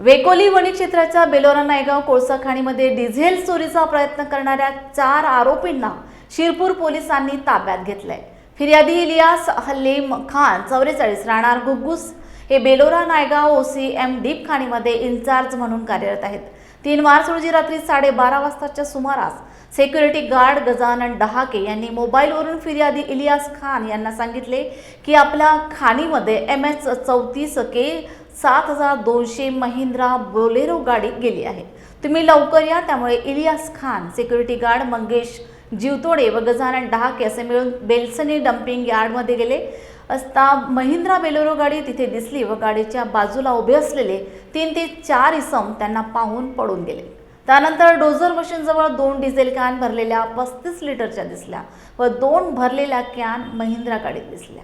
वेकोली वणी क्षेत्राच्या बेलोरा नायगाव कोळसा खाणीमध्ये डिझेल चोरीचा प्रयत्न करणाऱ्या चार आरोपींना शिरपूर पोलिसांनी ताब्यात घेतलंय. फिर्यादी इलियास हल्लीम खान चौवेचाळीस राहणार गुग्गूस हे Belora Naigaon OC M deep खाणीमध्ये in-charge म्हणून कार्यरत आहेत. तीन मार्च रोजी रात्री साडेबारा वाजताच्या सुमारास सेक्युरिटी गार्ड गजानन डहाके यांनी मोबाईलवरून फिर्यादी इलियास खान यांना सांगितले की आपल्या खाणीमध्ये एम एच चौतीस के सात हजार दोनशे महिंद्रा बोलेरो गाडी गेली आहे. तुम्ही लवकर या त्यामुळे इलियास खान सिक्युरिटी गार्ड मंगेश जीवतोडे व गजानन डहाके असे मिळून बेलसनी डम्पिंग यार्डमध्ये गेले. असता महिंद्रा बेलोरो गाडी तिथे दिसली व गाडीच्या बाजूला उभे असलेले तीन ते चार इसम त्यांना पाहून पडून गेले. त्यानंतर डोझर मशीनजवळ दोन डिझेल कॅन भरलेल्या पस्तीस लिटरच्या दिसल्या व दोन भरलेल्या कॅन महिंद्रा गाडीत दिसल्या.